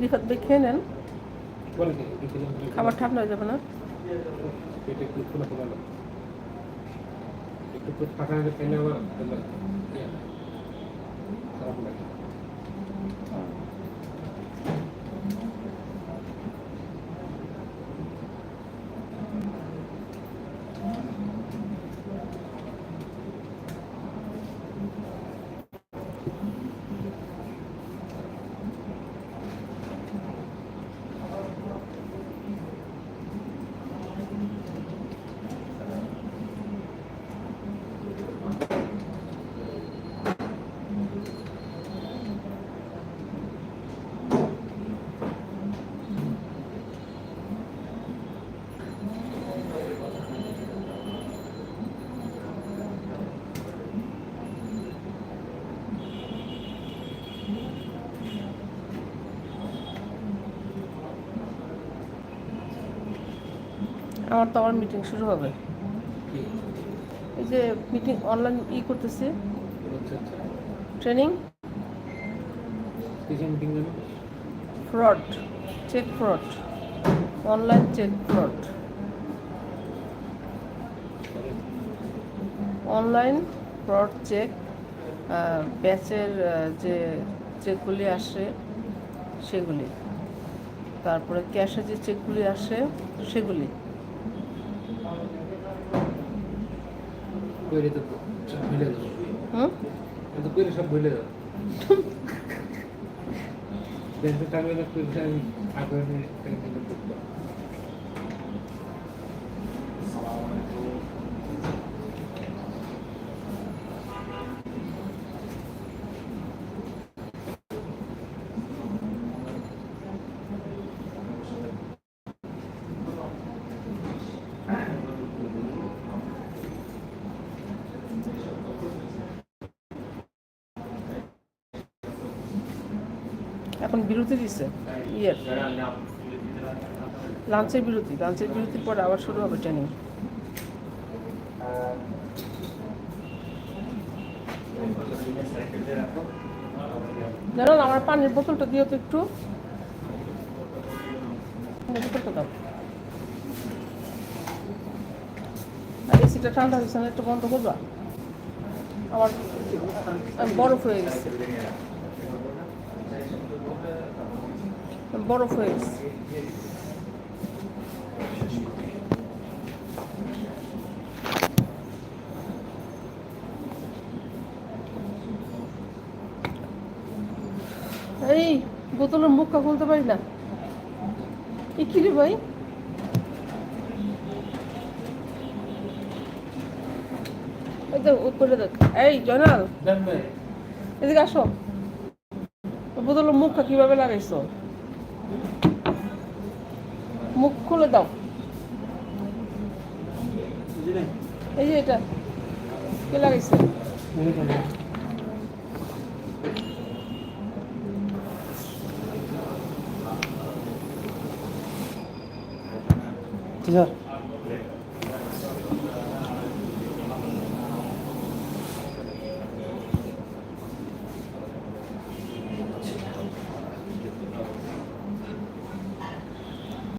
রিফাত ভাই খেয়ে নেন। খাবার ঠান্ডা হয়ে যাবে না? একটু ফাঁকা আমার তো আবার মিটিং শুরু হবে। এই যে মিটিং অনলাইন ই করতেছে। Training fraud check fraud online check fraud online fraud check ব্যাচের যে চেকগুলি আসে সেগুলি। তারপরে ক্যাশে যে চেকগুলি আসে সেগুলি। কইরে তো ভুলে যাব হুম এত কইরে সব ভুলে যাব ব্যাংকের টাকা এলে কইরে আমি আগে এখন বিরতি দিচ্ছে ইয়ের। লাঞ্চের বিরতি। লাঞ্চের বিরতির পর আবার শুরু হবে ট্রেনিং জানো আমার পানির বোতলটা দিও তো একটু। এসিটা ঠান্ডা হয়েছে না একটু বন্ধ করবা? আমার বরফ হয়ে গেছে। বরফ হয়ে গেছে। এই বোতলের মুখটা খুলতে পারি না। এ কি রে ভাই? এই জয়নাল। এদিকে আসো। বোতলের মুখটা কীভাবে লাগাইছো? মুখ খুলে দাও। এই যে এটা কে লাগাইছে? স্যার